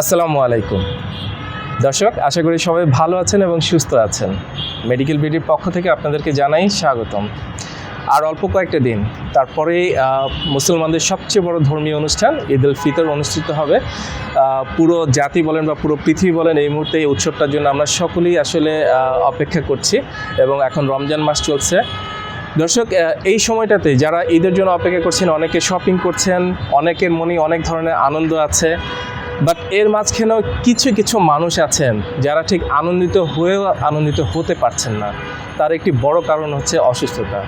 আসসালামু আলাইকুম। দর্শক আশা করি সবাই ভালো আছেন এবং সুস্থ আছেন। মেডিকেল বিডির পক্ষ থেকে আপনাদেরকে জানাই স্বাগতম। আর অল্প কয়েকটা দিন তারপরেই আহ, মুসলমানদের সবচেয়ে বড় ধর্মীয় অনুষ্ঠান ঈদ উল ফিতর অনুষ্ঠিত হবে। পুরো জাতি বলেন বা পুরো পৃথিবী বলেন এই মুহূর্তে এই উৎসবটার জন্য আমরা সকলেই আসলে অপেক্ষা করছি এবং এখন রমজান মাস চলছে। দর্শক এই সময়টাতে যারা ঈদের জন্য অপেক্ষা করছেন অনেকে শপিং করছেন অনেকের মনে অনেক ধরনের আনন্দ আছে। বাট এর মাঝখানেও কিছু কিছু মানুষ আছেন যারা ঠিক আনন্দিত হয়েও আনন্দিত হতে পারছেন না। তার একটি বড় কারণ হচ্ছে অসুস্থতা।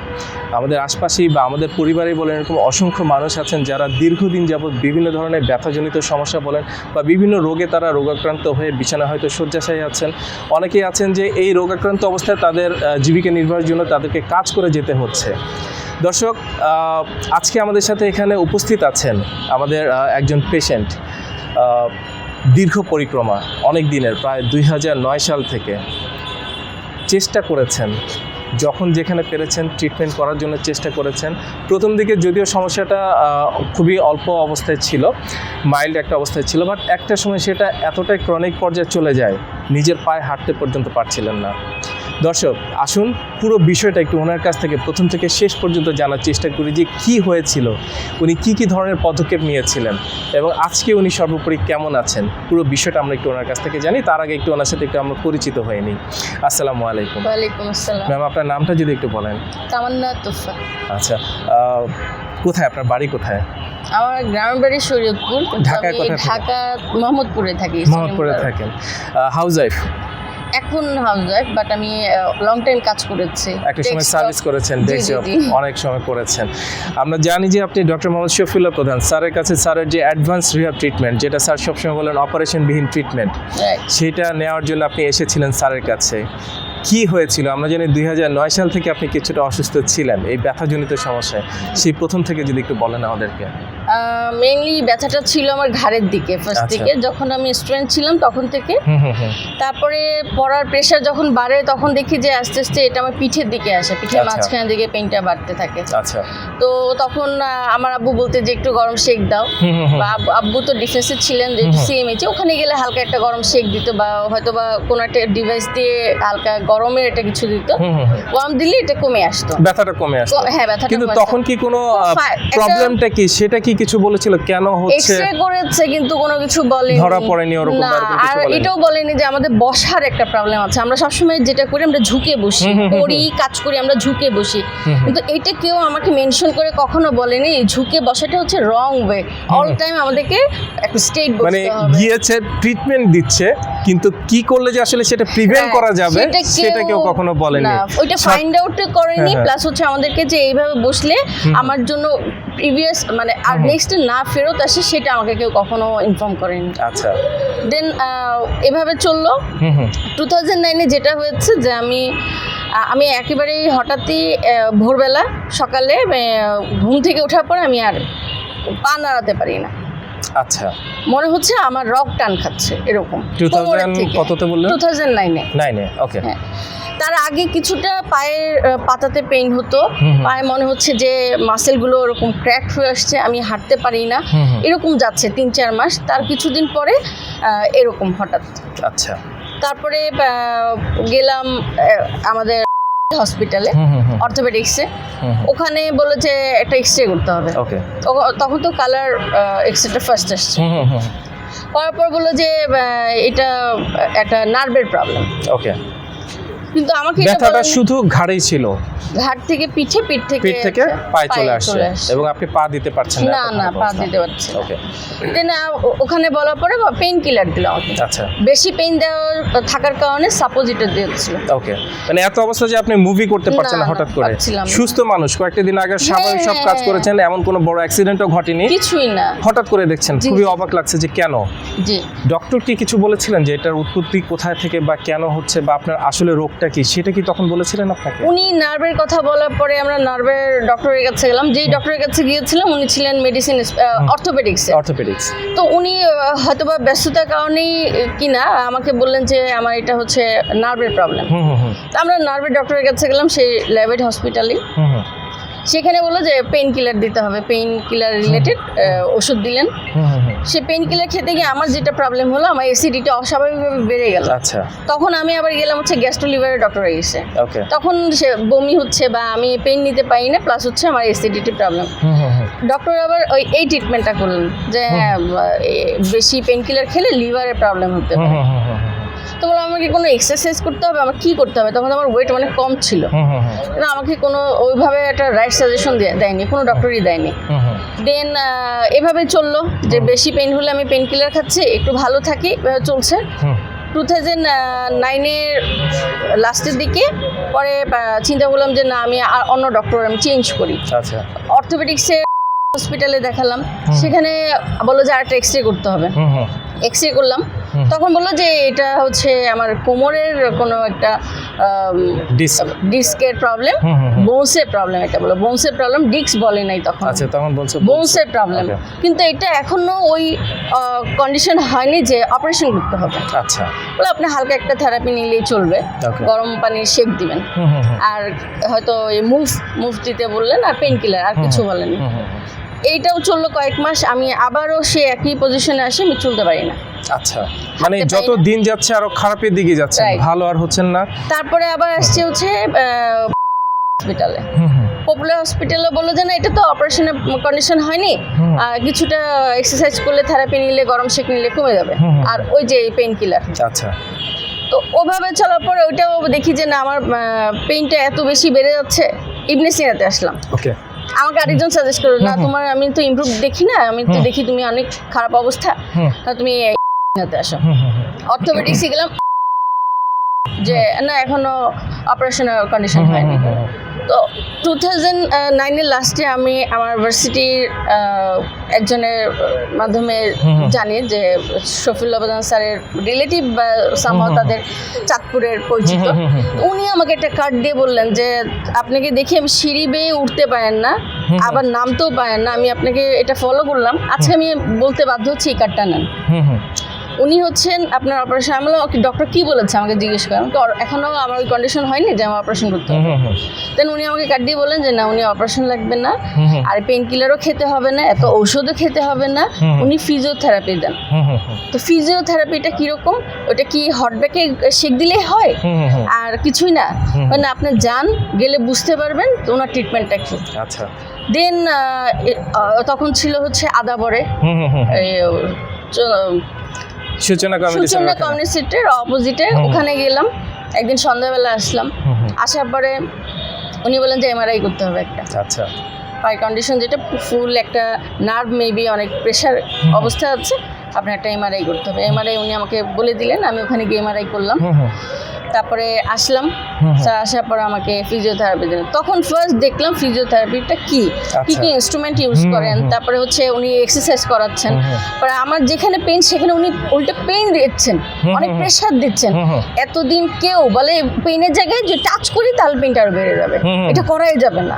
আমাদের আশপাশেই বা আমাদের পরিবারে বলেন এরকম অসংখ্য মানুষ আছেন যারা দীর্ঘদিন যাবৎ বিভিন্ন ধরনের ব্যথাজনিত সমস্যা বলেন বা বিভিন্ন রোগে তারা রোগাক্রান্ত হয়ে বিছানা হয়তো শয্যাশায়ী আছেন। অনেকেই আছেন যে এই রোগাক্রান্ত অবস্থায় তাদের জীবিকা নির্বাহের জন্য তাদেরকে কাজ করে যেতে হচ্ছে। দর্শক আজকে আমাদের সাথে এখানে উপস্থিত আছেন আমাদের একজন পেশেন্ট দীর্ঘ পরিক্রমা অনেক দিনের, প্রায় দুই হাজার নয় সাল থেকে চেষ্টা করেছেন। যখন যেখানে পেরেছেন ট্রিটমেন্ট করার জন্য চেষ্টা করেছেন। প্রথম দিকে যদিও সমস্যাটা খুবই অল্প অবস্থায় ছিল মাইল্ড একটা অবস্থায় ছিল বাট একটা সময় সেটা এতটাই ক্রনিক পর্যায়ে চলে যায়, নিজের পায়ে হাঁটতে পর্যন্ত পারছিলেন না। দর্শক আসুন পুরো বিষয়টা একটু ওনার কাছ থেকে প্রথম থেকে শেষ পর্যন্ত জানার চেষ্টা করি যে কি হয়েছিল উনি কি কি ধরনের পদক্ষেপ নিয়েছিলেন এবং আজকে উনি সর্বোপরি কেমন আছেন? পুরো বিষয়টা আমরা একটু ওনার কাছ থেকে জানি তার আগে একটু ওনার সাথে একটু আমরা পরিচিত হয়ে নিই। আসসালামু আলাইকুম। ওয়ালাইকুম আসসালাম। ম্যাম আপনার নামটা যদি একটু বলেন। তামান্না তুফা। আচ্ছা কোথায় আপনার বাড়ি কোথায়? আমার গ্রামের বাড়ি শরীয়তপুর? ঢাকা মোহাম্মদপুরে থাকি মোহাম্মদপুরে থাকেন। হাউস ওয়াইফ এখন হাউস ওয়াইফ বাট আমি লং টাইম কাজ করেছি। একটা সময় সার্ভিস করেছেন। অনেক সময় করেছেন। আমরা জানি যে আপনি ডক্টর মোহাম্মদ শফিউল্লাহ প্রধান। স্যারের কাছে স্যারের যে অ্যাডভান্স রিহাব ট্রিটমেন্ট যেটা স্যার সবসময় বলেন অপারেশনবিহীন ট্রিটমেন্ট সেটা নেওয়ার জন্য আপনি এসেছিলেন স্যারের কাছে। কি হয়েছিল? আমরা জানি দুই হাজার নয় সাল থেকে আপনি কিছুটা অসুস্থ ছিলেন এই ব্যথাজনিত সমস্যায়। সেই প্রথম থেকে যদি একটু বলেন আমাদেরকে। মেইনলি ব্যথাটা ছিল আমার ঘাড়ের দিকে ফার্স্ট আচ্ছা। দিকে। যখন আমি স্টুডেন্ট ছিলাম তখন থেকে। তারপরে পড়ার প্রেশার যখন বাড়ে তখন দেখি যে আস্তে আস্তে এটা আমার পিঠের দিকে আসে পিঠের আচ্ছা। মাঝখানের দিকে পেনটা বাড়তে থাকে। আচ্ছা। তো তখন আমার আব্বু বলতে যে একটু গরম শেক দাও। বা আব্বু- তো ডিফেন্সে ছিলেন যে। সিএমএইচে ওখানে গেলে হালকা একটা গরম শেক দিত বা হয়তো বা কোনো একটা ডিভাইস দিয়ে হালকা গরমের একটা কিছু দিত। গরম দিলে এটা কমে আসতো। ব্যথাটা কমে আসতো। হ্যাঁ ব্যথাটা কিন্তু তখন কি কোনো প্রবলেমটা কি? সেটা কি কিছু বলেছিল? কেন হচ্ছে? এক্সরে করেছে কিন্তু কোনো কিছু বলেনি। ধরা পড়েনি ওরকম না আর এটাও বলেনি যে আমাদের বসার একটা প্রবলেম আছে। আমরা সবসময় যেটা করি আমরা ঝুঁকে বসি। করি কাজ করি আমরা ঝুঁকে বসি। কিন্তু এটা কেউ আমাকে মেনশন করে কখনো বলেনি। ঝুঁকে বসাটা হচ্ছে রং ওয়ে অল টাইম আমাদেরকে একটা স্টেট মানে বসতে হবে। গিয়েছে ট্রিটমেন্ট দিচ্ছে কিন্তু কি করলে যে আসলে সেটা প্রিভেন্ট হ্যাঁ, করা যাবে সেটা কেউ কখনো বলেনি। না ওইটা ফাইন্ড আউট করেনি হ্যাঁ, হ্যাঁ। প্লাস হচ্ছে আমাদেরকে যে এইভাবে বসলে আমার জন্য প্রিভিয়াস মানে আর। নেক্সট না ফেরত আসে সেটা আমাকে কেউ কখনো ইনফর্ম করেনি। আচ্ছা। দেন এভাবে চলল। টু থাউজেন্ড নাইনে যেটা হয়েছে যে আমি আমি একেবারেই হঠাৎই ভোরবেলা সকালে ঘুম থেকে ওঠার পর আমি আর পা নাড়াতে পারি না। আচ্ছা। মনে হচ্ছে আমার রক টান খাচ্ছে এরকম। টু থাউজেন্ড কততে বললেন টু থাউজেন্ড নাইনে নাইনে ওকে হ্যাঁ। তার আগে কিছুটা পায়ের পাতাতে পেইন হতো। পায়ে মনে হচ্ছে যে মাসেলগুলো ওরকম ক্র্যাক হয়ে আসছে আমি হাঁটতে পারি না। এরকম যাচ্ছে তিন চার মাস। তার কিছুদিন পরে এরকম হঠাৎ। আচ্ছা। তারপরে গেলাম আমাদের হসপিটালে অর্থোপেডিক্সে। ওখানে বলে যে একটা এক্স রে করতে হবে। তখন তো কালার এক্সরেটা ফার্স্ট আসছে। হুম হুম হুম। করার পর বলল যে এটা একটা নার্ভের প্রবলেম ওকে কিন্তু আমাকে ব্যথাটা শুধু ঘাড়েই ছিল। ঘাট থেকে পিঠে পিঠ থেকে পিঠ থেকে আচ্ছা, পায়ে চলে আসছে। এবং আপনি পা দিতে পারছেন না না পা দিতে পারছি না। ওকে দেন ওখানে বলার পরে পেইন কিলার দিল আমাকে। আচ্ছা। বেশি পেইন দেওয়ার থাকার কারণে সাপোজিটর দিয়েছিল। ওকে মানে এত অবস্থা যে আপনি মুভি করতে পারছেন না হঠাৎ করে। সুস্থ মানুষ। কয়েকটা দিন আগে স্বাভাবিক সব কাজ হ্যাঁ। করেছেন এমন কোনো বড় অ্যাক্সিডেন্টও ঘটেনি। কিছুই না। হঠাৎ করে দেখছেন খুবই অবাক লাগছে যে কেন? জি। ডক্টর কি কিছু বলেছিলেন যে এটার উৎপত্তি কোথায় থেকে বা কেন হচ্ছে বা আপনার আসলে রোগটা কি? সেটা কি তখন বলেছিলেন আপনাকে? উনি নার্ভের কথা বলার পরে আমরা নার্ভের ডক্টরের কাছে গেলাম। যেই ডক্টরের কাছে গিয়েছিলাম উনি ছিলেন মেডিসিন অর্থোপেডিক্স অর্থোপেডিক্স তো উনি হয়তোবা ব্যস্ততার কারণেই কিনা আমাকে বললেন যে আমার এটা হচ্ছে নার্ভের প্রবলেম হুম হুম হুম। আমরা নার্ভের ডক্টরের কাছে গেলাম সেই ল্যাবেড হসপিটালে হুম হুম। সেখানে বলল যে পেইন কিলার দিতে হবে পেইন কিলার রিলেটেড ওষুধ দিলেন। সে পেইন কিলার খেতে গিয়ে আমার যেটা প্রবলেম হলো আমার অ্যাসিডিটি অস্বাভাবিকভাবে বেড়ে গেল। আচ্ছা। তখন আমি আবার গেলাম হচ্ছে গ্যাস্ট্রো লিভারের ডক্টর এসে। ওকে তখন সে বমি হচ্ছে বা আমি পেইন নিতে পারি না প্লাস হচ্ছে আমার অ্যাসিডিটি প্রবলেম ডক্টর আবার ওই এই ট্রিটমেন্টটা করলেন যে বেশি পেইন কিলার খেলে লিভারের প্রবলেম হতে পারে। তো বললাম আমাকে কোনো এক্সারসাইজ করতে হবে? আমার কী করতে হবে? তখন আমার ওয়েট অনেক কম ছিল। কিন্তু আমাকে কোনো ওইভাবে একটা রাইট সাজেশন দেয়নি কোনো ডক্টরই দেয়নি। দেন এভাবে চলল যে বেশি পেন হলে আমি পেন কিলার খাচ্ছি একটু ভালো থাকি চলছে। টু থাউজেন্ড নাইনের লাস্টের দিকে পরে চিন্তা করলাম যে না আমি আর অন্য ডক্টর আমি চেঞ্জ করি। আচ্ছা। অর্থোপেডিক্সের হসপিটালে দেখালাম। সেখানে বলল যে আরেকটা এক্স রে করতে হবে। এক্স রে করলাম। তখন বলল যে এটা হচ্ছে আমার কোমরের কোনো একটা ডিস্কের প্রবলেম। বোনসের প্রবলেম এটা বলো বোনসের প্রবলেম ডিস্ক বলে নাই তখন। আচ্ছা তখন বলছো বোনসের প্রবলেম কিন্তু এটা এখনও ওই কন্ডিশন হয়নি যে অপারেশন করতে হবে। আচ্ছা। বলে আপনি হালকা একটা থেরাপি নিলেই চলবে। গরম পানির শেক দিবেন। আর হয়তো এই মুভ মুভ দিতে বললেন আর পেন কিলার আর কিছু বলেন। এইটাও চলল কয়েক মাস আমি আবারও সে একই পজিশনে আসে আমি চলতে পারি না। আচ্ছা মানে যত দিন যাচ্ছে আরও খারাপের দিকে যাচ্ছে ভালো আর হচ্ছেন না। তারপরে আবার আসছে হচ্ছে হসপিটালে পপুলার হসপিটালে বলল যে না এটা তো অপারেশনের কন্ডিশন হয়নি। কিছুটা এক্সারসাইজ করলে থেরাপি নিলে গরম শেক নিলে কমে যাবে। আর ওই যে পেইন কিলার আচ্ছা। তো ওভাবে চলার পরে ওইটাও দেখি যে না আমার পেইনটা এত বেশি বেড়ে যাচ্ছে। ইবনে সিনাতে আসলাম। ওকে। আমাকে আরেকজন সাজেস্ট করল না। তোমার আমি তো ইমপ্রুভ দেখি না। আমি তো দেখি তুমি অনেক খারাপ অবস্থা। তুমি সিনাতে আসো। অর্থোপেডিক্সে গেলাম যে না এখনও অপারেশনের কন্ডিশন হয়নি। তো টু থাউজেন্ড নাইনের লাস্টে আমি আমার ভার্সিটির একজনের মাধ্যমে। জানি যে শফিউল্লাহ বাদান স্যারের রিলেটিভ বা হুম, তাদের চাঁদপুরের পরিচিত। উনি আমাকে একটা কার্ড দিয়ে বললেন যে আপনাকে দেখি আমি সিঁড়ি বেয়ে উঠতে পারেন না? আবার নামতেও পারেন না। আমি আপনাকে এটা ফলো করলাম। আজকে আমি বলতে বাধ্য হচ্ছি এই কার্ডটা নেন। উনি হচ্ছেন আপনার অপারেশন আমি বললাম ওকে ডক্টর কী বলেছে আমাকে জিজ্ঞেস করেন এখনও আমার ওই কন্ডিশন হয়নি যে আমার অপারেশন করতে হবে। দেন উনি আমাকে কাট দিয়ে বলেন যে না উনি অপারেশন লাগবে না। আর পেন কিলারও খেতে হবে না এত ঔষধও খেতে হবে না। উনি ফিজিওথেরাপি দেন। তো ফিজিওথেরাপিটা কীরকম? ওটা কি হটব্যাকে সেক দিলেই হয়। আর কিছুই না। মানে আপনি যান গেলে বুঝতে পারবেন তো ওনার ট্রিটমেন্টটা কি? আচ্ছা। দেন তখন ছিল হচ্ছে আদাবরে। সূচনা কমিটি সুচন্দ্র অপোজিটে ওখানে গেলাম। একদিন সন্ধ্যাবেলা আসলাম। আসার পরে উনি বলেন যে এমআরআই করতে হবে একটা। আচ্ছা। পাই কন্ডিশন যেটা ফুল একটা নার্ভ মেবি অনেক প্রেশার অবস্থা আছে। আপনার একটা এমআরআই করতে হবে। এমআরআই উনি আমাকে বলে দিলেন আমি ওখানে গিয়ে এমআরআই করলাম। তারপরে আসলাম হুম। আসার পর আমাকে ফিজিওথেরাপি দিলেন তখন ফার্স্ট দেখলাম ফিজিওথেরাপিটা কি কি আচ্ছা। কি ইনস্ট্রুমেন্ট ইউজ করেন তারপরে হচ্ছে উনি এক্সারসাইজ করাচ্ছেন। পরে আমার যেখানে পেন সেখানে উনি উল্টে পেন দিচ্ছেন অনেক হুম। প্রেশার দিচ্ছেন। এতদিন কেউ বলে পেনের জায়গায় যে টাচ করি তাহলে পেনটা আরও বেড়ে যাবে। এটা করাই যাবে না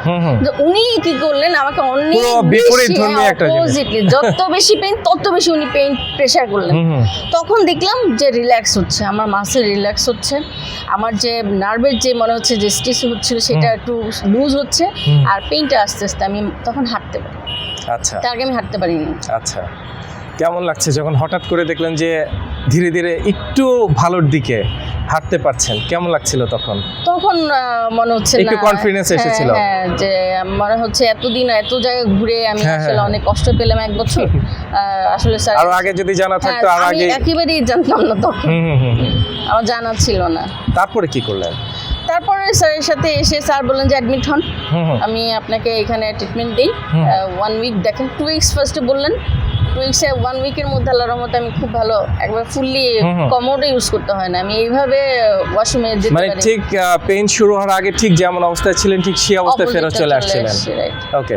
উনি কি করলেন আমাকে অনেক। অপোজিটলি যত বেশি পেন তত বেশি উনি পেন প্রেশার করলেন। তখন দেখলাম যে রিল্যাক্স হচ্ছে আমার মাসেল রিল্যাক্স হচ্ছে আমার যে নার্ভের যে মনে হচ্ছে যে স্টিচ হচ্ছিল সেটা একটু লুজ হচ্ছে আর পেইনটা আস্তে আস্তে আমি তখন হাঁটতে পারি। আচ্ছা। তার আগে আমি হাঁটতে পারিনি। আচ্ছা। কেমন লাগছে যখন হঠাৎ করে দেখলেন যে ধীরে ধীরে একটু ভালোর দিকে হাঁটতে পারছেন? কেমন লাগছিল তখন? তখন মনে হচ্ছে একটু confidence হ্যাঁ, এসেছিল। হ্যাঁ যে মনে হচ্ছে এতদিন এত জায়গায় ঘুরে আমি হ্যাঁ, আসলে। অনেক কষ্ট পেলাম এক বছর। আসলে স্যার আরও আগে যদি জানা থাকতো আর আমি আগে একেবারেই জানতাম না তখন। আমার জানা ছিল না। তারপরে কি করলেন? তারপরে স্যারের সাথে এসে স্যার বললেন যে অ্যাডমিট হন। আমি আপনাকে এখানে ট্রিটমেন্ট দিই। ওয়ান উইক দেখেন টু উইকস ফার্স্টে বললেন। টু উইকসে ওয়ান উইকের মধ্যে আল্লাহর রহমতে আমি খুব ভালো একবার ফুললি। কমোডে ইউজ করতে হয় না। আমি এইভাবে ওয়াশরুমে যেতে মানে ঠিক পেইন শুরু হওয়ার আগে ঠিক যেমন অবস্থায় ছিলেন ঠিক সেই অবস্থায় ফেরত চলে আসছিলেন। আসছি, ওকে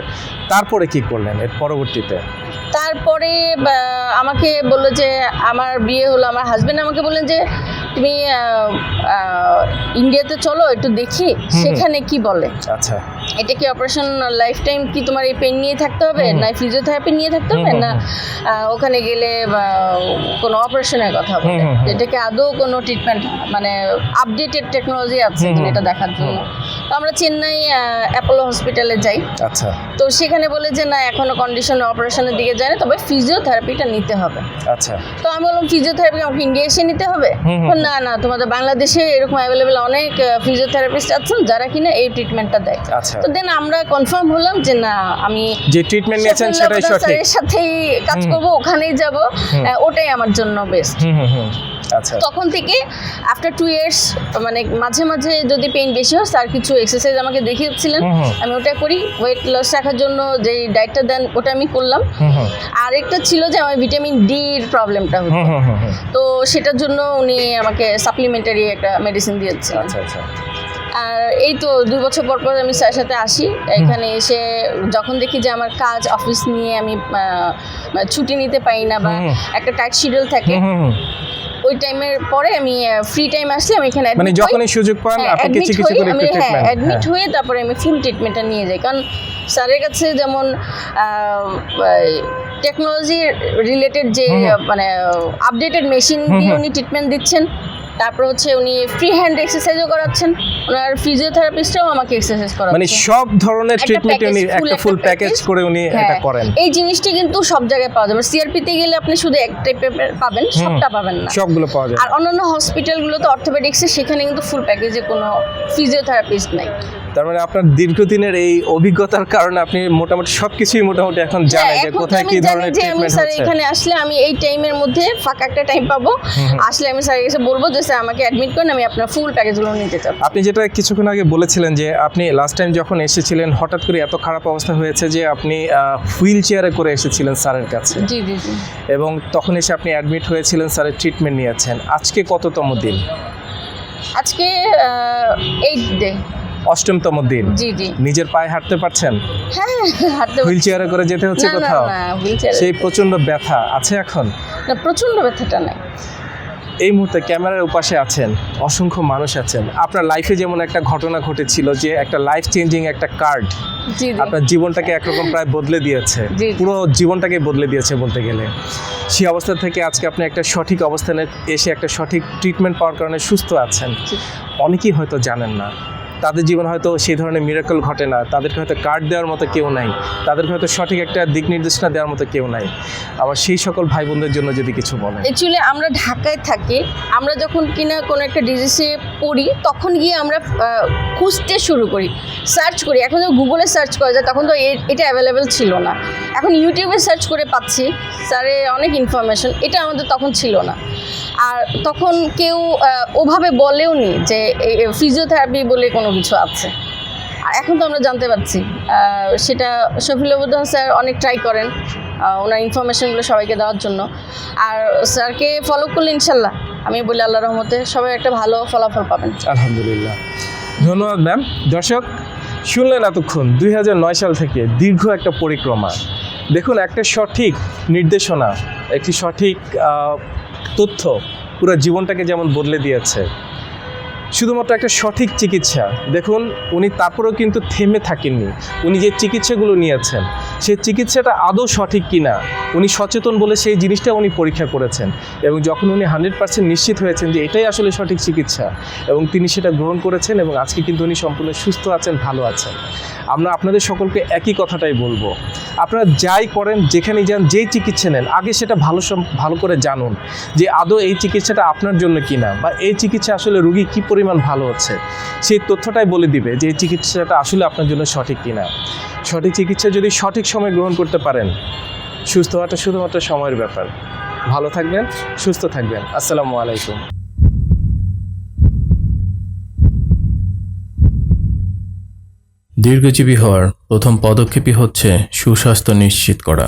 তারপরে কি করলেন এর পরবর্তীতে? তারপরে আমাকে বলল যে আমার বিয়ে হলো আমার হাজবেন্ড আমাকে বললেন যে তুমি ইন্ডিয়াতে চলো একটু দেখি সেখানে কি বলে। আচ্ছা। এটা কি অপারেশন লাইফ টাইম কি তোমার এই পেন নিয়ে থাকতে হবে না ফিজিওথেরাপি নিয়ে থাকতে হবে না ওখানে গেলে কোনো অপারেশনের কথা বলে। এটাকে আদৌ কোনো ট্রিটমেন্ট মানে আপডেটেড টেকনোলজি আছে। এটা দেখার জন্য? তো আমরা চেন্নাই অ্যাপোলো হসপিটালে যাই। আচ্ছা। তো সেখানে বলে যে না এখনও কন্ডিশন অপারেশনের দিকে যায় না তবে ফিজিওথেরাপিটা নিতে হবে। আচ্ছা। তো আমি বললাম ফিজিওথেরাপি আমাকে ইন্ডিয়া এসে নিতে হবে? হুম, হুম, না না তোমাদের বাংলাদেশে এরকম অ্যাভেলেবেল অনেক ফিজিওথেরাপিস্ট আছেন যারা কিনা এই ট্রিটমেন্টটা দেয়। আচ্ছা। তো দেন আমরা কনফার্ম হলাম যে না আমি যে ট্রিটমেন্ট নিয়েছেন সেটাই সঠিক। সাথেই কাজ হুম। করব ওখানেই যাব। ওটাই আমার জন্য বেস্ট আচ্ছা। তখন থেকে আফটার টু ইয়ার্স মানে মাঝে মাঝে যদি পেইন বেশি হয় স্যার কিছু এক্সারসাইজ আমাকে দেখিয়েছিলেন। আমি ওটা করি ওয়েট লস রাখার জন্য যে ডায়েটটা দেন ওটা আমি করলাম। হুম হুম। আর একটা ছিল যে আমার ভিটামিন ডি এর প্রবলেমটা হতো। তো সেটার জন্য উনি আমাকে সাপ্লিমেন্টারি একটা মেডিসিন দিয়েছিলেন। আচ্ছা আচ্ছা। আর এই তো দুই বছর পর পর আমি স্যারের সাথে আসি। এখানে এসে যখন দেখি যে আমার কাজ অফিস নিয়ে আমি ছুটি নিতে পারি না বা একটা টাইট শিডিউল থাকে। ওই টাইমের পরে আমি ফ্রি টাইম আসলে আমি এখানে মানে যখনই সুযোগ পান হ্যাঁ, আপনি কিছু কিছু করে আমি হ্যাঁ অ্যাডমিট হয়ে। তারপরে আমি ফুল ট্রিটমেন্টটা নিয়ে যাই। কারণ স্যারের কাছে যেমন টেকনোলজি রিলেটেড যে। মানে আপডেটেড মেশিন দিয়ে উনি ট্রিটমেন্ট দিচ্ছেন তারপর হচ্ছে উনি ফ্রি হ্যান্ড এক্সারসাইজও করাচ্ছেন। ওনার ফিজিওথেরাপিস্টও আমাকে এক্সারসাইজ মানে সব ধরনের ট্রিটমেন্ট উনি একটা ফুল প্যাকেজ করে উনি এটা হ্যাঁ, করেন। এই জিনিসটি কিন্তু সব জায়গায় পাওয়া যাবে। সিআরপিতে গেলে আপনি শুধু এক টাইপের পাবেন সবটা পাবেন না। সবগুলো পাওয়া যায় আর অন্যান্য হসপিটালগুলোতে অর্থোপেডিক্সে সেখানে কিন্তু ফুল প্যাকেজে কোনো ফিজিওথেরাপিস্ট নাই। তার মানে আপনার দীর্ঘদিনের এই অভিজ্ঞতার কারণে আপনি মোটামুটি সবকিছুই মোটামুটি এখন হ্যাঁ, জানেন যে কোথায় কি ধরনের ট্রিটমেন্ট স্যার হচ্ছে। এখানে আসলে আমি এই টাইমের মধ্যে ফাঁকা একটা টাইম পাবো। আসলে আমি স্যারের কাছে বলব যে স্যার আমাকে অ্যাডমিট করেন আমি আপনার ফুল প্যাকেজগুলো নিতে চাই আপনি যেটা কিছুক্ষণ আগে বলেছিলেন যে আপনি লাস্ট টাইম যখন এসেছিলেন হঠাৎ করে এত খারাপ অবস্থা হয়েছে যে আপনি হুইল চেয়ারে করে এসেছিলেন স্যারের কাছে। জি জি জি। এবং তখন এসে আপনি অ্যাডমিট হয়েছিলেন স্যারের ট্রিটমেন্ট নিয়েছেন। আজকে কততম দিন? আজকে এইট ডে অষ্টমতম দিন। জি জি। নিজের পায়ে হাঁটতে পারছেন? হ্যাঁ হাঁটতে হুইল চেয়ারে করে যেতে হচ্ছে কোথাও? সেই প্রচণ্ড ব্যথা আছে এখন? না প্রচণ্ড ব্যথাটা নাই। এই মুহূর্তে ক্যামেরার উপাশে আছেন অসংখ্য মানুষ আছেন। আপনার লাইফে যেমন একটা ঘটনা ঘটেছিল যে একটা লাইফ চেঞ্জিং একটা কার্ড আপনার জীবনটাকে একরকম প্রায় বদলে দিয়েছে। পুরো জীবনটাকে বদলে দিয়েছে বলতে গেলে। সেই অবস্থা থেকে আজকে আপনি একটা সঠিক অবস্থানে এসে একটা সঠিক ট্রিটমেন্ট পাওয়ার কারণে সুস্থ আছেন। অনেকেই হয়তো জানেন না। তাদের জীবন হয়তো সেই ধরনের মিরাকল ঘটে না। তাদেরকে হয়তো কার্ড দেওয়ার মতো কেউ নাই। তাদেরকে হয়তো সঠিক একটা দিক নির্দেশনা দেওয়ার মতো কেউ নাই। আবার সেই সকল ভাই বোনদের জন্য যদি কিছু বলেন। অ্যাকচুয়ালি আমরা ঢাকায় থাকি। আমরা যখন কিনা কোনো একটা ডিজিজে পড়ি, তখন গিয়ে আমরা খুঁজতে শুরু করি। সার্চ করি। এখন যখন গুগলে সার্চ করা যায়, তখন তো এটা অ্যাভেলেবেল ছিল না। এখন ইউটিউবে সার্চ করে পাচ্ছি। স্যারে অনেক ইনফরমেশন এটা আমাদের তখন ছিল না। আর তখন কেউ ওভাবে বলেও নি যে ফিজিওথেরাপি বলে কোনো কিছু আছে। আর এখন তো আমরা জানতে পারছি সেটা শফিলবুদ্দান স্যার অনেক ট্রাই করেন ওনার ইনফরমেশনগুলো সবাইকে দেওয়ার জন্য। আর স্যারকে ফলো করলে ইনশাল্লাহ, আমি বলি আল্লাহ রহমতে সবাই একটা ভালো ফলাফল পাবেন। আলহামদুলিল্লাহ। ধন্যবাদ ম্যাম দর্শক, শুনলেন এতক্ষণ দুই হাজার নয় সাল থেকে দীর্ঘ একটা পরিক্রমা। দেখুন, একটা সঠিক নির্দেশনা, একটি সঠিক তথ্য পুরো জীবনটাকে যেমন বদলে দিয়েছে শুধুমাত্র একটা সঠিক চিকিৎসা। দেখুন, উনি তারপরেও কিন্তু থেমে থাকেননি। উনি যে চিকিৎসাগুলো নিয়েছেন, সেই চিকিৎসাটা আদৌ সঠিক কিনা, উনি সচেতন বলে সেই জিনিসটা উনি পরীক্ষা করেছেন। এবং যখন উনি হান্ড্রেড পার্সেন্ট নিশ্চিত হয়েছেন যে এটাই আসলে সঠিক চিকিৎসা, এবং তিনি সেটা গ্রহণ করেছেন এবং আজকে কিন্তু উনি সম্পূর্ণ সুস্থ আছেন, ভালো আছেন। আমরা আপনাদের সকলকে একই কথাটাই বলব। আপনারা যাই করেন যেখানে যান, যেই চিকিৎসা নেন, আগে সেটা ভালো ভালো করে জানুন যে আদৌ এই চিকিৎসাটা আপনার জন্য কিনা, বা এই চিকিৎসা আসলে রুগী কী পরিমাণ ভালো হচ্ছে। সেই তথ্যটাই বলে দিবে যে এই চিকিৎসাটা আসলে আপনার জন্য সঠিক কিনা। সঠিক চিকিৎসা যদি সঠিক সময় গ্রহণ করতে পারেন, সুস্থ হওয়াটা শুধুমাত্র সময়ের ব্যাপার। ভালো থাকবেন, সুস্থ থাকবেন। আসসালামু আলাইকুম। দীর্ঘজীবী হওয়ার প্রথম পদক্ষেপই হচ্ছে সুস্বাস্থ্য নিশ্চিত করা।